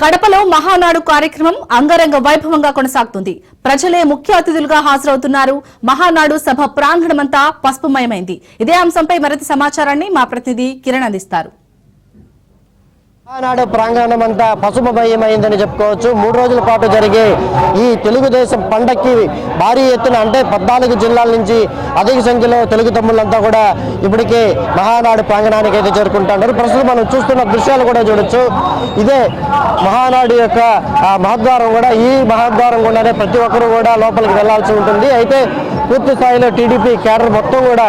కడపలో మహానాడు కార్యక్రమం అంగరంగ వైభవంగా కొనసాగుతుంది. ప్రజలే ముఖ్య అతిథులుగా హాజరవుతున్నారు. మహానాడు సభ ప్రాంగణమంతా పసుపుమయమైంది. ఇదే అంశంపై మరింత సమాచారాన్ని మా ప్రతినిధి కిరణ్ అందిస్తారు. ఆనాడు ప్రాంగణం అంతా పసుపుమయమైందని చెప్పుకోవచ్చు. మూడు రోజుల పాటు జరిగే ఈ తెలుగుదేశం పండక్కి భారీ ఎత్తున అంటే పద్నాలుగు జిల్లాల నుంచి అధిక సంఖ్యలో తెలుగు తమ్ముళ్ళంతా కూడా ఇప్పటికే మహానాడు ప్రాంగణానికి అయితే చేరుకుంటున్నారు. ప్రస్తుతం మనం చూస్తున్న దృశ్యాలు కూడా చూడొచ్చు. ఇదే మహానాడు యొక్క మహద్వారం కూడా ఈ మహద్వారం కూడానే ప్రతి ఒక్కరూ కూడా లోపలికి వెళ్ళాల్సి ఉంటుంది. అయితే పూర్తి స్థాయిలో టీడీపీ కేడర్ మొత్తం కూడా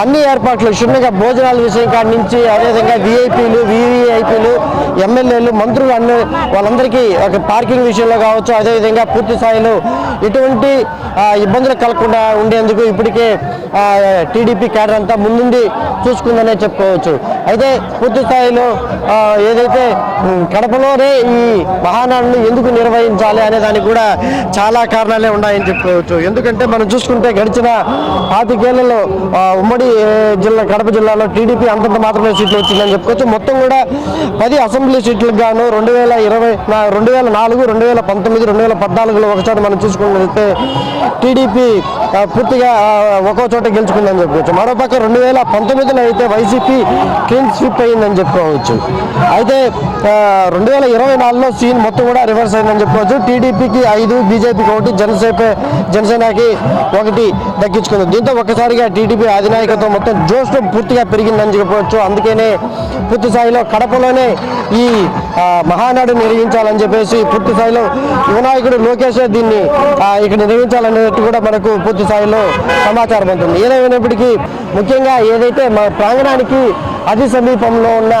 అన్ని ఏర్పాట్లు క్షుణ్ణంగా భోజనాల విషయం కాడి నుంచి అదేవిధంగా విఐపీలు వివిఐపీలు ఎమ్మెల్యేలు మంత్రులు అన్ని వాళ్ళందరికీ ఒక పార్కింగ్ విషయంలో కావచ్చు అదేవిధంగా పూర్తి స్థాయిలో ఎటువంటి ఇబ్బందులు కలగకుండా ఉండేందుకు ఇప్పటికే టీడీపీ క్యాడర్ అంతా ముందుండి చూసుకుందనే చెప్పుకోవచ్చు. అయితే పూర్తి స్థాయిలో ఏదైతే కడపలోనే ఈ మహానాడును ఎందుకు నిర్వహించాలి అనే దానికి కూడా చాలా కారణాలే ఉన్నాయని చెప్పుకోవచ్చు. ఎందుకంటే మనం చూసుకుంటే గడిచిన పాతికేళ్ళలో ఉమ్మడి జిల్లా కడప జిల్లాలో టీడీపీ అంతంత మాత్రమే సీట్లు వచ్చిందని చెప్పుకోవచ్చు. మొత్తం కూడా పది అసెంబ్లీ సీట్లకు గాను రెండు వేల ఇరవై నా- రెండు వేల నాలుగు రెండు వేల పంతొమ్మిది రెండు వేల పద్నాలుగులో ఒకసారి మనం చూసుకున్నట్లయితే టీడీపీ పూర్తిగా ఒక్కో చోట గెలుచుకుందని చెప్పుకోవచ్చు మరోపక్క రెండు వేల పంతొమ్మిదిలో అయితే వైసీపీ క్లీన్ స్వీప్ అయిందని చెప్పుకోవచ్చు. అయితే రెండు వేల ఇరవై నాలుగులో సీన్ మొత్తం కూడా రివర్స్ అయిందని చెప్పుకోవచ్చు టీడీపీకి ఐదు బీజేపీకి ఒకటి జనసేప జనసేనకి ఒకటి దక్కించుకుంది. దీంతో ఒక్కసారిగా టీడీపీ అధినాయకత్వం మొత్తం జోష్ పూర్తిగా పెరిగిందని చెప్పవచ్చు అందుకనే పూర్తి స్థాయిలో కడపలోనే ఈ మహానాడు నిర్వహించాలని చెప్పేసి పూర్తి స్థాయిలో వినాయకుడు లోకేష్ దీన్ని ఇక్కడ నిర్వహించాలనేది కూడా మనకు పూర్తి స్థాయిలో సమాచారం ఉంటుంది ఏదైనప్పటికీ ముఖ్యంగా ఏదైతే మా ప్రాంగణానికి అతి సమీపంలో ఉన్న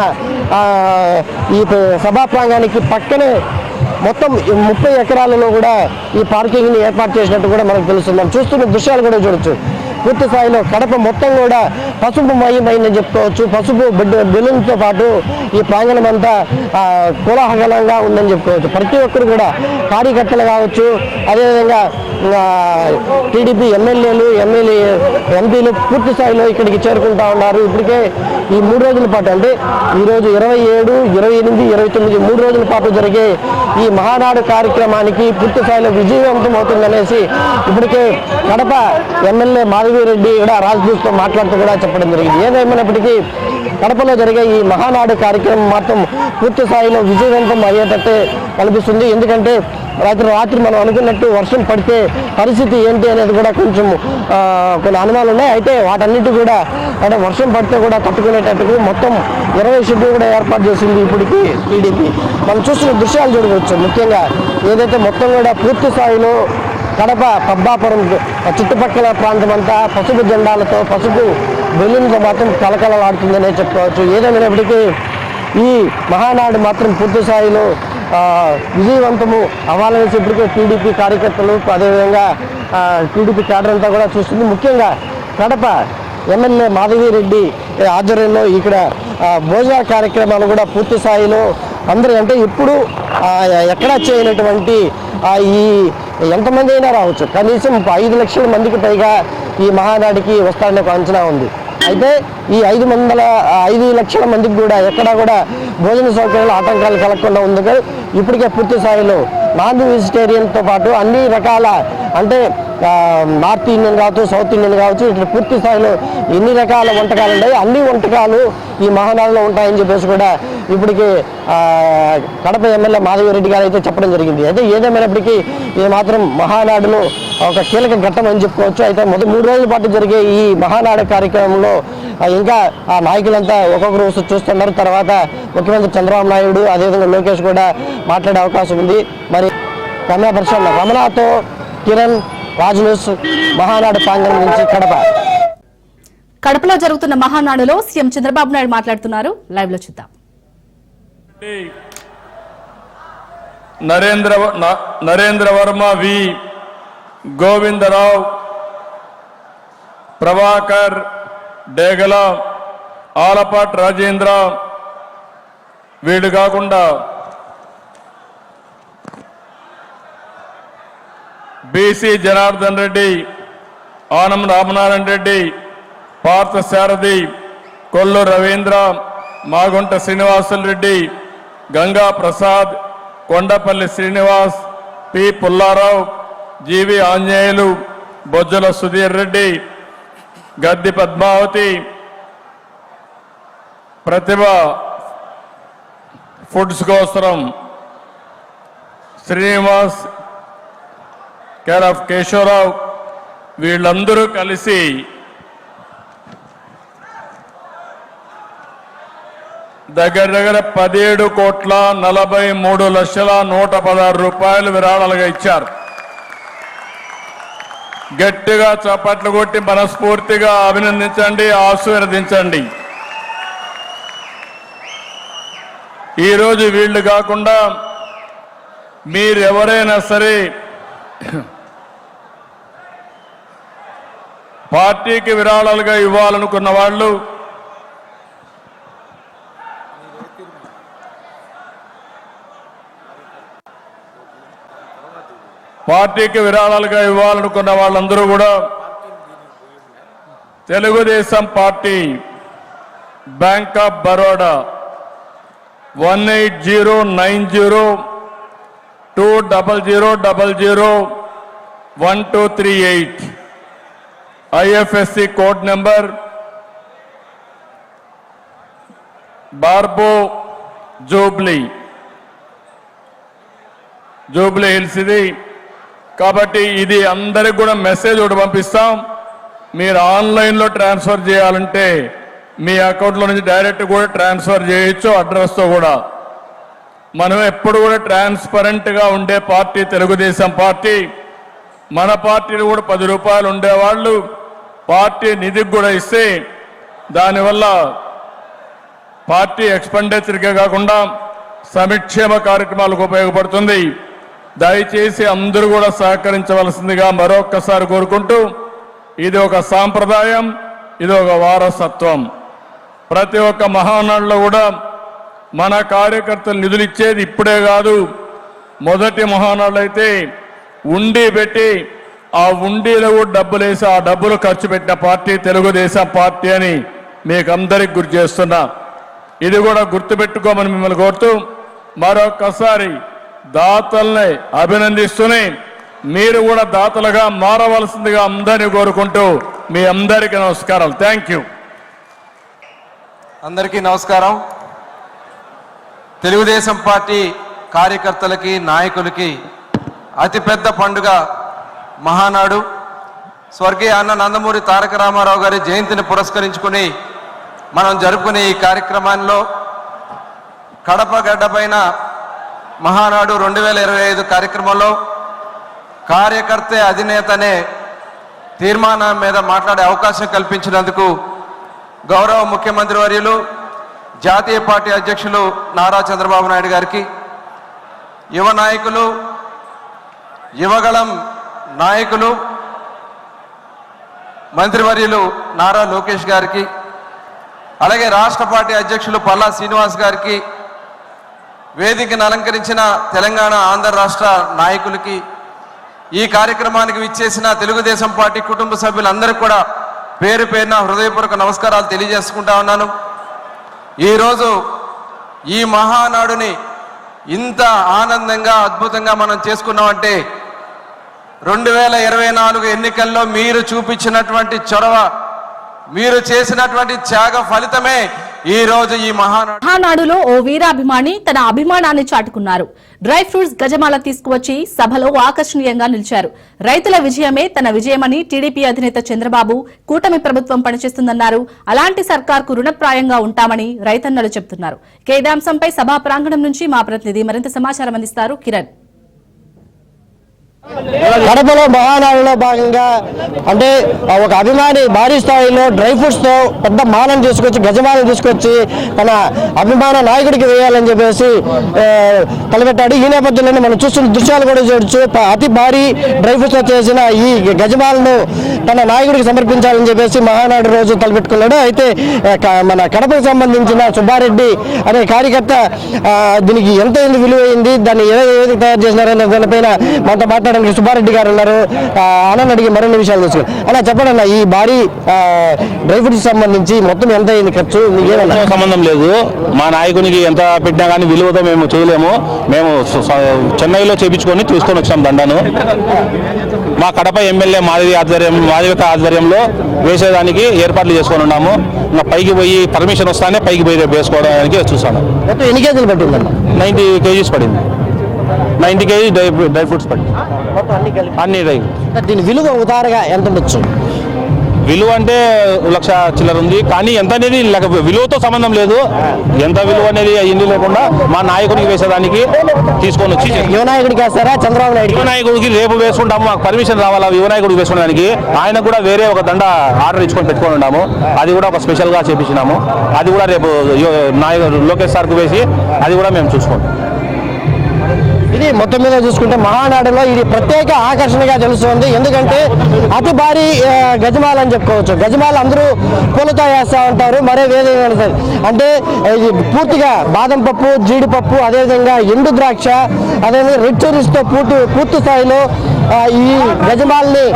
ఆ, ఈ సభా ప్రాంగణానికి పక్కనే మొత్తం ముప్పై ఎకరాలలో కూడా ఈ పార్కింగ్ని ఏర్పాటు చేసినట్టు కూడా మనకు తెలుస్తుంది. మనం చూస్తున్న దృశ్యాలు కూడా చూడొచ్చు. పూర్తి స్థాయిలో కడప మొత్తం కూడా పసుపు మయమైందని చెప్పుకోవచ్చు. పసుపు బిడ్డ బెలూన్తో పాటు ఈ ప్రాంగణం అంతా కోలాహలంగా ఉందని చెప్పుకోవచ్చు. ప్రతి ఒక్కరు కూడా కార్యకర్తలు కావచ్చు అదేవిధంగా టీడీపీ ఎమ్మెల్యేలు ఎమ్మెల్యే ఎంపీలు పూర్తి స్థాయిలో ఇక్కడికి చేరుకుంటా ఉన్నారు. ఇప్పటికే ఈ మూడు రోజుల పాటు అంటే ఈరోజు ఇరవై ఏడు ఇరవై ఎనిమిది ఇరవై తొమ్మిది మూడు రోజుల పాటు జరిగే ఈ మహానాడు కార్యక్రమానికి పూర్తి స్థాయిలో విజయవంతం అవుతుందనేసి ఇప్పటికే కడప ఎమ్మెల్యే మాధవిరెడ్డి కూడా రాజ్దూత్తో మాట్లాడుతూ కూడా చెప్పడం జరిగింది. ఏదేమైనప్పటికీ కడపలో జరిగే ఈ మహానాడు కార్యక్రమం మాత్రం పూర్తి స్థాయిలో విజయవంతం అయ్యేటట్టే కనిపిస్తుంది. ఎందుకంటే రాత్రి రాత్రి మనం అనుకున్నట్టు వర్షం పడితే పరిస్థితి ఏంటి అనేది కూడా కొంచెం కొన్ని అనుమానాలు ఉన్నాయి. అయితే వాటన్నిటి కూడా అంటే వర్షం పడితే కూడా తట్టుకునేటట్టుకు మొత్తం ఇరవై షెడ్యూల్ కూడా ఏర్పాటు చేసింది ఇప్పటికి టీడీపీ. మనం చూస్తున్న దృశ్యాలు చూడవచ్చు. ముఖ్యంగా ఏదైతే మొత్తం కూడా పూర్తి స్థాయిలో కడప పబ్బాపురం చుట్టుపక్కల ప్రాంతం అంతా పసుపు జెండాలతో పసుపు బెలూన్తో మాత్రం కలకలలాడుతుందనే చెప్పుకోవచ్చు ఏదైనప్పటికీ ఈ మహానాడు మాత్రం పూర్తి స్థాయిలో విజయవంతము అవ్వాలనేసి ఇప్పటికే టీడీపీ కార్యకర్తలు అదేవిధంగా టీడీపీ క్యాడర్ అంతా కూడా చూస్తుంది. ముఖ్యంగా కడప ఎమ్మెల్యే మాధవిరెడ్డి ఆధ్వర్యంలో ఇక్కడ భోజన కార్యక్రమాలు కూడా పూర్తి స్థాయిలో అందరూ అంటే ఇప్పుడు ఎక్కడా చేయనటువంటి ఈ ఎంతమంది అయినా రావచ్చు. కనీసం ఐదు లక్షల మందికి పైగా ఈ మహానాడికి వస్తారనే ఒక అంచనా ఉంది. అయితే ఈ ఐదు వందల ఐదు లక్షల మందికి కూడా ఎక్కడా కూడా భోజన సౌకర్యాలు ఆటంకాలు కలగకుండా ఉంది. ఇప్పటికే పూర్తి స్థాయిలో నాన్ వెజిటేరియన్తో పాటు అన్ని రకాల అంటే నార్త్ ఇండియన్ కావచ్చు సౌత్ ఇండియన్ కావచ్చు ఇట్లా పూర్తి స్థాయిలో ఎన్ని రకాల వంటకాలు ఉన్నాయి అన్ని వంటకాలు ఈ మహానాడులో ఉంటాయని చెప్పేసి కూడా ఇప్పటికి కడప ఎమ్మెల్యే మాధవరెడ్డి గారు అయితే చెప్పడం జరిగింది. అయితే ఏదేమైనప్పటికీ ఇది మాత్రం మహానాడులో ఒక కీలక ఘట్టం అని చెప్పుకోవచ్చు. అయితే మొదటి మూడు రోజుల పాటు జరిగే ఈ మహానాడు కార్యక్రమంలో ఇంకా ఆ నాయకులంతా ఒక్కొక్కరు వస్తూ చూస్తున్నారు. తర్వాత ముఖ్యమంత్రి చంద్రబాబు నాయుడు అదేవిధంగా లోకేష్ కూడా మాట్లాడే అవకాశం ఉంది. మరి కెమెరా పర్సన్ రమణతో కిరణ్ రాజు మహానాడు ప్రాంగణం నుంచి కడప. కడపలో జరుగుతున్న మహానాడులో సీఎం చంద్రబాబు నాయుడు మాట్లాడుతున్నారు. లైవ్లో చూద్దాం. నరేంద్ర నరేంద్ర వర్మ వి. గోవిందరావు ప్రభాకర్ డేగల ఆలపాట్ రాజేంద్ర వీళ్ళు కాకుండా BC Janardhan Reddy Anam Ramanarayana Reddy Parthasarathy Kollu Ravindra Magunta Srinivasulu Reddy Ganga Prasad Kondapalli Srinivas P Pullarao GV Anjaneyulu Bojjala Sudheer Reddy Gaddi Padmavathi Prathibha foods కోసం శ్రీనివాస్ కేర్ ఆఫ్ కేశవరావు వీళ్ళందరూ కలిసి దగ్గర దగ్గర పదిహేడు కోట్ల నలభై మూడు లక్షల నూట పదహారు రూపాయలు విరాళాలుగా ఇచ్చారు. గట్టిగా చప్పట్లు కొట్టి మనస్ఫూర్తిగా అభినందించండి ఆశీర్వదించండి. ఈరోజు వీళ్ళు కాకుండా మీరెవరైనా సరే పార్టీకి విరాళాలుగా ఇవ్వాలనుకున్న వాళ్ళు పార్టీకి విరాళాలుగా ఇవ్వాలనుకున్న వాళ్ళందరూ కూడా Telugu Desam party bank of Baroda one eight zero nine zero two double zero double zero one two three eight IFSC code number BARBO Jubilee Jubilee Hills ఇది. కాబట్టి ఇది అందరికి కూడా మెసేజ్ ఒకటి పంపిస్తాం. మీరు ఆన్లైన్లో ట్రాన్స్ఫర్ చేయాలంటే మీ అకౌంట్లో నుంచి డైరెక్ట్ కూడా ట్రాన్స్ఫర్ చేయొచ్చు అడ్రస్తో కూడా. మనం ఎప్పుడు కూడా ట్రాన్స్పరెంట్గా ఉండే పార్టీ తెలుగుదేశం పార్టీ. మన పార్టీలు కూడా పది రూపాయలు ఉండేవాళ్ళు. పార్టీ నిధికి కూడా ఇస్తే దానివల్ల పార్టీ ఎక్స్పెండిచర్కే కాకుండా సంక్షేమ కార్యక్రమాలకు ఉపయోగపడుతుంది. దయచేసి అందరూ కూడా సహకరించవలసిందిగా మరొక్కసారి కోరుకుంటూ ఇది ఒక సాంప్రదాయం ఇది ఒక వారసత్వం. ప్రతి ఒక్క మహానాడులో కూడా మన కార్యకర్తలు నిధులు ఇచ్చేది ఇప్పుడే కాదు. మొదటి మహానాడు అయితే ఉండి పెట్టి ఆ ఉండిలో కూడా డబ్బులు వేసి ఆ డబ్బులు ఖర్చు పెట్టిన పార్టీ తెలుగుదేశం పార్టీ అని మీకు అందరికి గుర్తు చేస్తున్నా. ఇది కూడా గుర్తుపెట్టుకోమని మిమ్మల్ని కోరుతూ మరొక్కసారి దాతల్ని అభినందిస్తూనే మీరు కూడా దాతలుగా మారవలసిందిగా అందరినీ కోరుకుంటూ మీ అందరికీ నమస్కారం థ్యాంక్ యూ. అందరికీ నమస్కారం. తెలుగుదేశం పార్టీ కార్యకర్తలకి నాయకులకి అతిపెద్ద పండుగ మహానాడు. స్వర్గీయ అన్న నందమూరి తారక రామారావు గారి జయంతిని పురస్కరించుకుని మనం జరుపుకునే ఈ కార్యక్రమాల్లో కడప గడ్డపైన మహానాడు రెండు వేల ఇరవై ఐదు కార్యక్రమంలో కార్యకర్త అధినేత అనే తీర్మానం మీద మాట్లాడే అవకాశం కల్పించినందుకు గౌరవ ముఖ్యమంత్రి వర్యులు జాతీయ పార్టీ అధ్యక్షులు నారా చంద్రబాబు నాయుడు గారికి యువ నాయకులు యువగళం నాయకులు మంత్రివర్యులు నారా లోకేష్ గారికి అలాగే రాష్ట్ర పార్టీ అధ్యక్షులు పల్లా శ్రీనివాస్ గారికి వేదికను అలంకరించిన తెలంగాణ ఆంధ్ర రాష్ట్ర నాయకులకి ఈ కార్యక్రమానికి విచ్చేసిన తెలుగుదేశం పార్టీ కుటుంబ సభ్యులందరికీ కూడా పేరు పేరున హృదయపూర్వక నమస్కారాలు తెలియజేసుకుంటా ఉన్నాను. ఈరోజు ఈ మహానాడుని ఇంత ఆనందంగా అద్భుతంగా మనం చేసుకున్నామంటే రెండు వేల ఇరవై నాలుగు ఎన్నికల్లో మీరు చూపించినటువంటి చొరవ మీరు చేసినటువంటి త్యాగ ఫలితమే ఈ రోజు ఈ మహానాడులో ఓ వీరాభిమాని తన అభిమానాన్ని చాటుకున్నారు. డ్రై ఫ్రూట్స్ గజమాల తీసుకువచ్చి సభలో ఆకర్షణీయంగా నిలిచారు. రైతుల విజయమే తన విజయమని టీడీపీ అధినేత చంద్రబాబు కూటమి ప్రభుత్వం పనిచేస్తుందన్నారు. అలాంటి సర్కార్కు రుణప్రాయంగా ఉంటామని రైతన్నలు చెబుతున్నారు కేదాంశంపై సభా ప్రాంగణం నుంచి మా ప్రతినిధి మరింత సమాచారం అందిస్తారు కిరణ్. కడపలో మహానాడులో భాగంగా అంటే ఒక అభిమాని భారీ స్థాయిలో డ్రై ఫ్రూట్స్తో పెద్ద మాలను తీసుకొచ్చి గజమాలను తీసుకొచ్చి తన అభిమాన నాయకుడికి వేయాలని చెప్పేసి తలపెట్టాడు. ఈ నేపథ్యంలోనే మనం చూస్తున్న దృశ్యాలు కూడా చూడొచ్చు. అతి భారీ డ్రై ఫ్రూట్స్తో చేసిన ఈ గజమాలను తన నాయకుడికి సమర్పించాలని చెప్పేసి మహానాడు రోజు తలపెట్టుకున్నాడు. అయితే మన కడపకు సంబంధించిన సుబ్బారెడ్డి అనే కార్యకర్త దీనికి ఎంత విలువైంది దాన్ని ఏ విధంగా తయారు చేసినారనే దానిపైన మనతో మాట్లాడే మాట్లాడడానికి సుబ్బారెడ్డి గారు ఉన్నారు. ఆ, అన్నని అడిగి మరిన్ని విషయాలు తెలుసుకుందాం. అలా చెప్పండి అన్న ఈ భారీ ఆ, డ్రై ఫ్రూట్స్ సంబంధించి మొత్తం ఎంత అయింది ఖర్చు? మీకేమన్నా సంబంధం లేదు. మా నాయకునికి ఎంత పెట్టినా కానీ విలువతో మేము చేయలేము. మేము చెన్నైలో చేపించుకొని తీసుకొని వచ్చాం దండను. మా కడప ఎమ్మెల్యే మాధవి ఆధ్వర్యం మాధవిక ఆధ్వర్యంలో వేసేదానికి ఏర్పాట్లు చేసుకొని ఉన్నాము. ఇంకా పైకి పోయి పర్మిషన్ వస్తానే పైకి పోయి వేసుకోవడానికి చూస్తాను మొత్తం ఎన్ని కేజీలు పట్టిందన్న? నైంటీ కేజీస్ పడింది. Ninety kg dry dry fruits మొత్తం అన్ని డ్రై. దీని విలువ ఉదారగా ఎంత ఉండొచ్చు? విలువ అంటే లక్ష చిల్లర ఉంది కానీ ఎంత అనేది విలువతో సంబంధం లేదు. ఎంత విలువ అనేది అయ్యింది లేకుండా మా నాయకుడికి వేసేదానికి తీసుకొని వచ్చి యువనాయకుడికి వేస్తారా? చంద్రబాబు నాయుడు యువ నాయకుడికి రేపు వేసుకుంటాము మాకు పర్మిషన్ రావాలా? యువ నాయకుడికి వేసుకోవడానికి ఆయన కూడా వేరే ఒక దండ ఆర్డర్ ఇచ్చుకొని పెట్టుకొని ఉన్నాము. అది కూడా ఒక స్పెషల్గా చేపించినాము. అది కూడా రేపు నాయకుడు లోకేష్ సార్కు వేసి అది కూడా మేము చూసుకుంటాం. ఇది మొత్తం మీద చూసుకుంటే మహానాడులో ఇది ప్రత్యేక ఆకర్షణగా తెలుస్తుంది. ఎందుకంటే అతి భారీ గజమాల అని చెప్పుకోవచ్చు. గజమాల అందరూ పూలతో వేస్తూ ఉంటారు మరే వేరే అంటే ఇది పూర్తిగా బాదం పప్పు జీడిపప్పు అదేవిధంగా ఎండు ద్రాక్ష అదేవిధంగా రెడ్ చెరీస్తో పూర్తి పూర్తి స్థాయిలో ఈ గజమాలని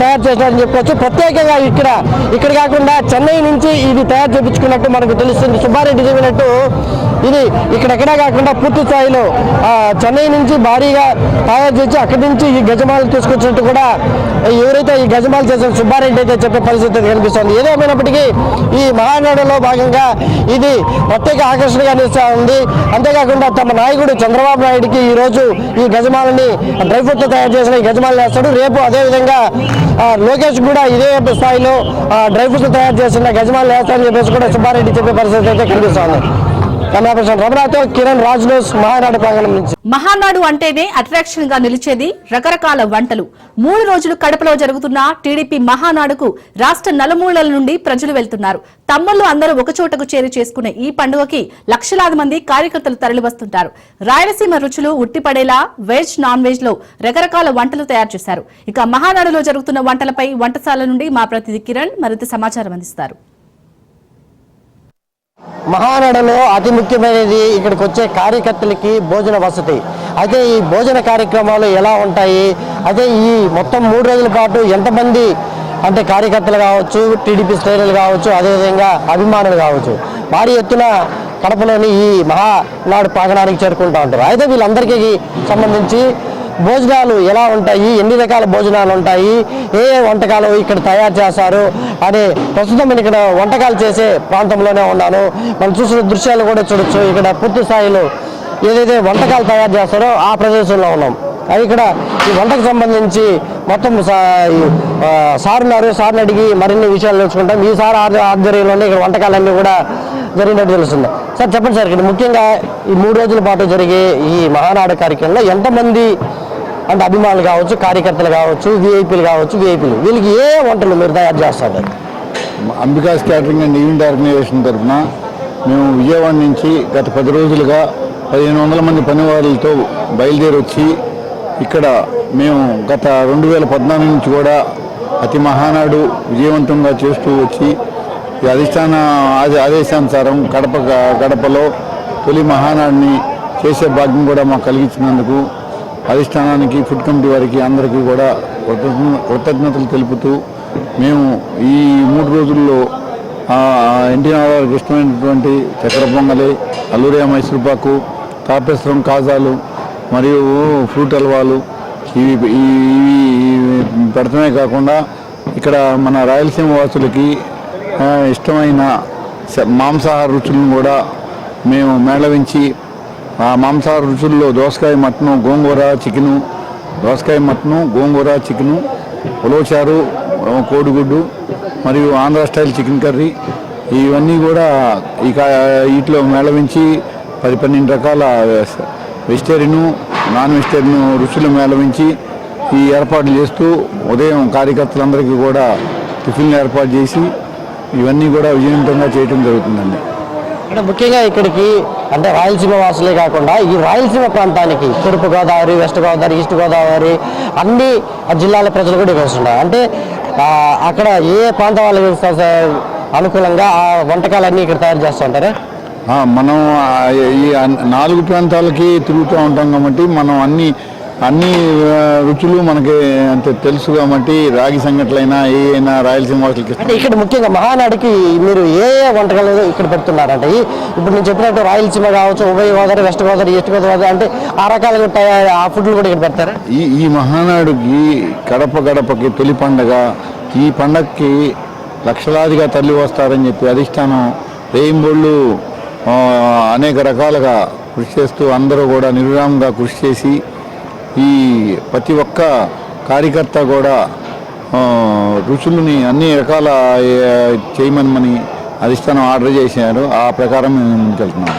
తయారు చేశారని చెప్పుకోవచ్చు. ప్రత్యేకంగా ఇక్కడ ఇక్కడ కాకుండా చెన్నై నుంచి ఇది తయారు చేయించుకున్నట్టు మనకు తెలుస్తుంది. సుబ్బారెడ్డి చెప్పినట్టు ఇది ఇక్కడెక్కడా కాకుండా పూర్తి స్థాయిలో చెన్నై నుంచి భారీగా తయారు చేసి అక్కడి నుంచి ఈ గజమాలు తీసుకొచ్చినట్టు కూడా ఎవరైతే ఈ గజమాలు చేసిన సుబ్బారెడ్డి అయితే చెప్పే పరిస్థితి కనిపిస్తుంది. ఏదేమైనప్పటికీ ఈ మహానాడులో భాగంగా ఇది ప్రత్యేక ఆకర్షణగా నిలుస్తూ ఉంది. అంతేకాకుండా తమ నాయకుడు చంద్రబాబు నాయుడుకి ఈ రోజు ఈ గజమాలని డ్రై ఫ్రూట్తో తయారు చేసిన ఈ గజమాలు వేస్తాడు. రేపు అదేవిధంగా లోకేష్ కూడా ఇదే స్థాయిలో డ్రై ఫ్రూట్స్ తయారు చేసిన గజమాలు వేస్తారని చెప్పేసి కూడా సుబ్బారెడ్డి చెప్పే పరిస్థితి అయితే కనిపిస్తుంది. కిరణ్ మహానాడు ప్రాంగణం నుంచి. మహానాడు అంటేనే అట్రాక్షన్గా నిలిచేది రకరకాల వంటలు. మూడు రోజులు కడపలో జరుగుతున్న టీడీపీ మహానాడుకు రాష్ట్ర నలుమూలల నుండి ప్రజలు వెళ్తున్నారు. తమ్ముళ్ళు అందరూ ఒకచోటకు చేరి చేసుకునే ఈ పండుగకి లక్షలాది మంది కార్యకర్తలు తరలివస్తుంటారు. రాయలసీమ రుచులు ఉట్టిపడేలా వెజ్ నాన్ వెజ్లో రకరకాల వంటలు తయారు చేశారు. ఇక మహానాడులో జరుగుతున్న వంటలపై వంటశాల నుండి మా ప్రతినిధి కిరణ్ మరింత సమాచారం అందిస్తారు. మహానడలో అతి ముఖ్యమైనది ఇక్కడికి వచ్చే కార్యకర్తలకి భోజన వసతి. అయితే ఈ భోజన కార్యక్రమాలు ఎలా ఉంటాయి? అయితే ఈ మొత్తం మూడు రోజుల పాటు ఎంతమంది అంటే కార్యకర్తలు కావచ్చు టీడీపీ శ్రేణులు కావచ్చు అదేవిధంగా అభిమానులు కావచ్చు భారీ ఎత్తున కడపలోని ఈ మహానాడు ప్రాంగణానికి చేరుకుంటూ ఉంటారు. అయితే వీళ్ళందరికీ సంబంధించి భోజనాలు ఎలా ఉంటాయి? ఎన్ని రకాల భోజనాలు ఉంటాయి? ఏ ఏ వంటకాలు ఇక్కడ తయారు చేస్తారు? అనే ప్రస్తుతం నేను ఇక్కడ వంటకాలు చేసే ప్రాంతంలోనే ఉన్నాను. మనం చూసిన దృశ్యాలు కూడా చూడొచ్చు. ఇక్కడ పూర్తి స్థాయిలో ఏదైతే వంటకాలు తయారు చేస్తారో ఆ ప్రదేశంలో ఉన్నాం. అది ఇక్కడ ఈ వంటకు సంబంధించి మొత్తం సా- సార్ ఉన్నారు సార్ని అడిగి మరిన్ని విషయాలు నేర్చుకుంటాం ఈ సార్ ఆధ్వర్యంలోనే ఇక్కడ వంటకాలన్నీ కూడా జరిగినట్టు తెలుస్తుంది. సార్ చెప్పండి సార్ ఇక్కడ ముఖ్యంగా ఈ మూడు రోజుల పాటు జరిగే ఈ మహానాడు కార్యక్రమంలో ఎంతమంది అంటే అభిమానులు కావచ్చు కార్యకర్తలు కావచ్చు విఐపీలు కావచ్చు విఐపీలు వీళ్ళకి ఏ వంటలు మీరు తయారు చేస్తారు? Ambika's catering and event organisation తరఫున మేము విజయవాడ నుంచి గత పది రోజులుగా పదిహేను వందల మంది పనివారులతో బయలుదేరి వచ్చి ఇక్కడ మేము గత రెండు వేల పద్నాలుగు నుంచి కూడా అతి మహానాడు విజయవంతంగా చేస్తూ వచ్చి ఈ అధిష్టాన ఆదేశానుసారం కడప గడపలో తొలి మహానాడిని చేసే భాగ్యం కూడా మాకు కలిగించినందుకు అధిష్టానానికి ఫుడ్ కమిటీ వారికి అందరికీ కూడా కృతజ్ఞతలు తెలుపుతూ మేము ఈ మూడు రోజుల్లో ఎన్టీ రామారావుకి ఇష్టమైనటువంటి చక్కెర పొంగలి అల్లూరియా మైసూర్పాకు తాపేశ్వరం కాజాలు మరియు ఫ్రూట్ హల్వాలు ఇవి ఇవి పెడతమే కాకుండా ఇక్కడ మన రాయలసీమ వాసులకి ఇష్టమైన మాంసాహార రుచులను కూడా మేము మేళవించి ఆ మాంసాహార రుచుల్లో దోసకాయ మటను గోంగూర చికెను దోసకాయ మటను గోంగూర చికెను ఉలవచారు కోడిగుడ్డు మరియు ఆంధ్ర స్టైల్ చికెన్ కర్రీ ఇవన్నీ కూడా ఇక వీటిలో మేళవించి పది పన్నెండు రకాల వెజిటేరియను నాన్ వెజిటేరియన్ రుచులు మేళవించి ఈ ఏర్పాట్లు చేస్తూ ఉదయం కార్యకర్తలందరికీ కూడా టిఫిన్లు ఏర్పాటు చేసి ఇవన్నీ కూడా విజయవంతంగా చేయటం జరుగుతుందండి. అంటే ముఖ్యంగా ఇక్కడికి అంటే రాయలసీమ వాసులే కాకుండా ఈ రాయలసీమ ప్రాంతానికి తూర్పు గోదావరి వెస్ట్ గోదావరి ఈస్ట్ గోదావరి అన్ని జిల్లాల ప్రజలు కూడా ఇక్కడ వస్తున్నారు. అంటే అక్కడ ఏ ప్రాంతం వాళ్ళకి అనుకూలంగా ఆ వంటకాలన్నీ ఇక్కడ తయారు చేస్తూ ఉంటారా? మనం ఈ నాలుగు ప్రాంతాలకి తిరుగుతూ ఉంటాం కాబట్టి మనం అన్ని అన్ని రుచులు మనకి అంత తెలుసు కాబట్టి రాగి సంగట్లైనా ఏ అయినా రాయలసీమ వాసులకి అంటే ఇక్కడ ముఖ్యంగా మహానాడికి మీరు ఏ ఏ వంటకాలు ఇక్కడ పెడుతున్నారంటే ఇప్పుడు నేను చెప్పినట్టు రాయలసీమ కావచ్చు ఉభయ గోదావరి వెస్ట్ గోదావరి ఈస్ట్ గోదావరి అంటే ఆ రకాలుగా ఉంటాయి ఆ ఫుడ్లు కూడా ఇక్కడ పెడతారా? ఈ ఈ మహానాడుకి గడప గడపకి తొలి పండగ ఈ పండగకి లక్షలాదిగా తల్లి వస్తారని చెప్పి అధిష్టానం రేయింబోళ్ళు అనేక రకాలుగా కృషి చేస్తూ అందరూ కూడా నిర్విరామంగా కృషి చేసి ఈ ప్రతి ఒక్క కార్యకర్త కూడా రుచులని అన్ని రకాల ఏ, చేయమని అధిష్టానం ఆర్డర్ చేశారు. ఆ ప్రకారం మేము ముందుకెళ్తున్నాం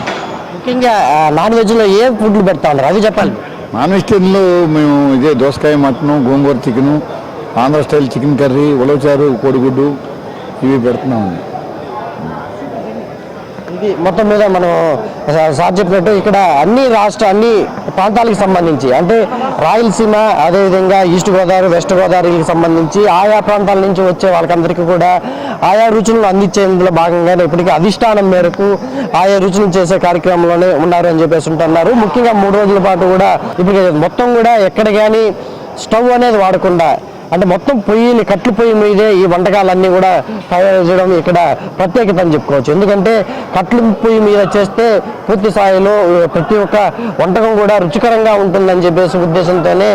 ముఖ్యంగా నాన్ వెజ్లో ఏ ఫుడ్లు పెడతా ఉన్నారు? అవి చెప్పాలి. నాన్ వెజిటేరియన్లో మేము ఇదే దోసకాయ mutton gongura chicken Andhra style chicken curry ulavacharu కోడిగుడ్డు ఇవి పెడుతున్నామండి ఇది మొత్తం మీద మనం సార్ చెప్పినట్టు ఇక్కడ అన్ని రాష్ట్ర అన్ని ప్రాంతాలకు సంబంధించి అంటే రాయలసీమ అదేవిధంగా ఈస్ట్ గోదావరి వెస్ట్ గోదావరికి సంబంధించి ఆయా ప్రాంతాల నుంచి వచ్చే వాళ్ళకందరికీ కూడా ఆయా రుచులను అందించేందులో భాగంగానే ఇప్పటికీ అధిష్టానం మేరకు ఆయా రుచులు చేసే కార్యక్రమంలోనే ఉన్నారు అని చెప్పేసి ఉంటున్నారు ముఖ్యంగా మూడు రోజుల పాటు కూడా ఇప్పుడు మొత్తం కూడా ఎక్కడ కానీ స్టవ్ అనేది వాడకుండా అంటే మొత్తం పొయ్యిని కట్లు పొయ్యి మీదే ఈ వంటకాలన్నీ కూడా తయారు చేయడం ఇక్కడ ప్రత్యేకత అని చెప్పుకోవచ్చు. ఎందుకంటే కట్లు పొయ్యి మీద చేస్తే పూర్తి స్థాయిలో ప్రతి ఒక్క వంటకం కూడా రుచికరంగా ఉంటుందని చెప్పేసి ఉద్దేశంతోనే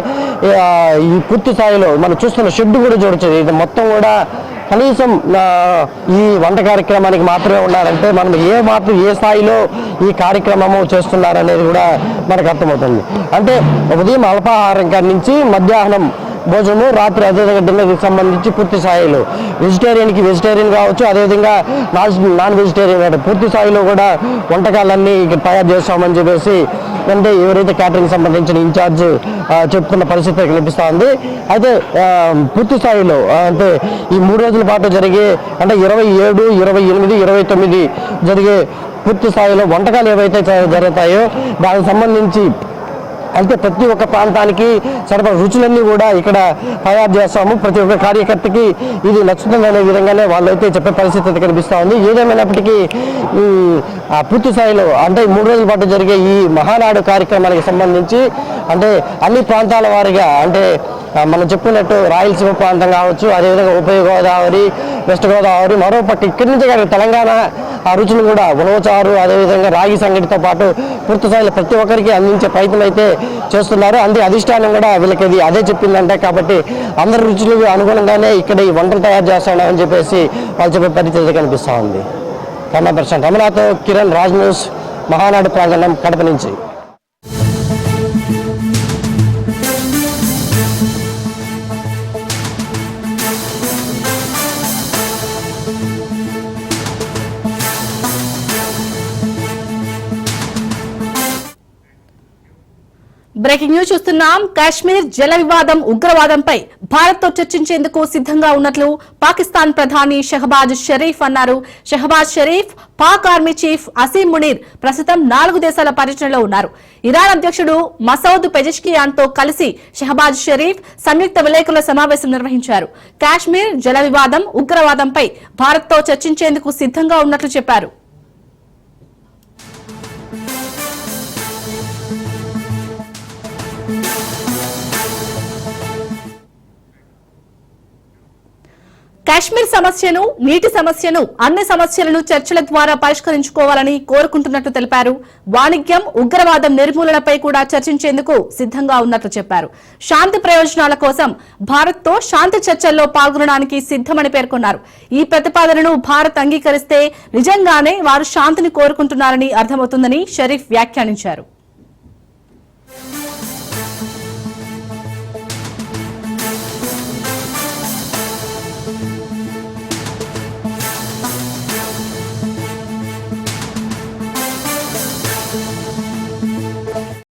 ఈ పూర్తి స్థాయిలో మనం చూస్తున్న షెడ్ కూడా చూడొచ్చు. ఇది మొత్తం కూడా కనీసం ఈ వంట కార్యక్రమానికి మాత్రమే ఉండాలంటే మనం ఏ మాత్రం ఏ స్థాయిలో ఈ కార్యక్రమము చేస్తున్నారనేది కూడా మనకు అర్థమవుతుంది. అంటే ఉదయం అల్పాహారం కాడి నుంచి మధ్యాహ్నం భోజనము రాత్రి అదేవిధంగా డిన్నర్కి సంబంధించి పూర్తి స్థాయిలో. వెజిటేరియన్కి వెజిటేరియన్ కావచ్చు అదేవిధంగా నాన్ నాన్ వెజిటేరియన్ అంటే పూర్తి స్థాయిలో కూడా వంటకాలన్నీ తయారు చేస్తామని చెప్పేసి అంటే ఎవరైతే క్యాటరింగ్ సంబంధించిన ఇన్ఛార్జ్ చెప్పుకున్న చెప్తున్న పరిస్థితి కనిపిస్తూ ఉంది అయితే పూర్తి స్థాయిలో అంటే ఈ మూడు రోజుల పాటు జరిగే అంటే ఇరవై ఏడు ఇరవై ఎనిమిది ఇరవై తొమ్మిది జరిగే పూర్తి స్థాయిలో వంటకాలు ఏవైతే జరుగుతాయో దానికి సంబంధించి అంటే ప్రతి ఒక్క ప్రాంతానికి సరిపడ రుచులన్నీ కూడా ఇక్కడ తయారు చేస్తాము. ప్రతి ఒక్క కార్యకర్తకి ఇది నచ్చుతుంది అనే విధంగానే వాళ్ళైతే చెప్పే పరిస్థితి కనిపిస్తూ ఉంది. ఏదేమైనప్పటికీ ఈ ఆ పూర్తి స్థాయిలో అంటే మూడు రోజుల పాటు జరిగే ఈ మహానాడు కార్యక్రమానికి సంబంధించి అంటే అన్ని ప్రాంతాల వారిగా అంటే మనం చెప్పుకున్నట్టు రాయలసీమ ప్రాంతం కావచ్చు అదేవిధంగా ఉభయ గోదావరి వెస్ట్ గోదావరి మరో పక్క ఇక్కడి నుంచి తెలంగాణ ఆ రుచులు కూడా ఉలవచారు అదేవిధంగా రాగి సంగటితో పాటు పూర్తి స్థాయిలో ప్రతి ఒక్కరికి అందించే ప్రయత్నం అయితే చేస్తున్నారు. అందుకే అధిష్టానం కూడా వీళ్ళకి అది అదే చెప్పిందంటే. కాబట్టి అందరి రుచులు అనుగుణంగానే ఇక్కడ ఈ వంటలు తయారు చేస్తున్నామని చెప్పేసి వాళ్ళు చెప్పే పరిస్థితి కనిపిస్తూ ఉంది. కెమెరా పర్సన్ రమణాతో కిరణ్ రాజ్ న్యూస్ మహానాడు ప్రాంగణం కడప నుంచి. బ్రేకింగ్ న్యూస్ చూస్తున్నాం. కాశ్మీర్ జల వివాదం ఉగ్రవాదంపై భారత్తో చర్చించేందుకు సిద్ధంగా ఉన్నట్లు పాకిస్తాన్ ప్రధాని షహబాజ్ షరీఫ్ అన్నారు. షహబాజ్ షరీఫ్ పాక్ ఆర్మీ చీఫ్ అసీం మునీర్ ప్రస్తుతం నాలుగు దేశాల పర్యటనలో ఉన్నారు. ఇరాన్ అధ్యక్షుడు మసౌద్ పెజెష్కియాన్తో కలిసి షహబాజ్ షరీఫ్ సంయుక్త విలేకరుల సమావేశం నిర్వహించారు. కాశ్మీర్ జల వివాదం ఉగ్రవాదంపై భారత్తో చర్చించేందుకు సిద్ధంగా ఉన్నట్లు చెప్పారు. కాశ్మీర్ సమస్యను నీటి సమస్యను అన్ని సమస్యలను చర్చల ద్వారా పరిష్కరించుకోవాలని కోరుకుంటున్నట్లు తెలిపారు. వాణిజ్యం ఉగ్రవాదం నిర్మూలనపై కూడా చర్చించేందుకు సిద్ధంగా ఉన్నట్లు చెప్పారు. శాంతి ప్రయోజనాల కోసం భారత్తో శాంతి చర్చల్లో పాల్గొనడానికి సిద్ధమని పేర్కొన్నారు. ఈ ప్రతిపాదనను భారత్ అంగీకరిస్తే నిజంగానే వారు శాంతిని కోరుకుంటున్నారని అర్థమవుతుందని షరీఫ్ వ్యాఖ్యానించారు.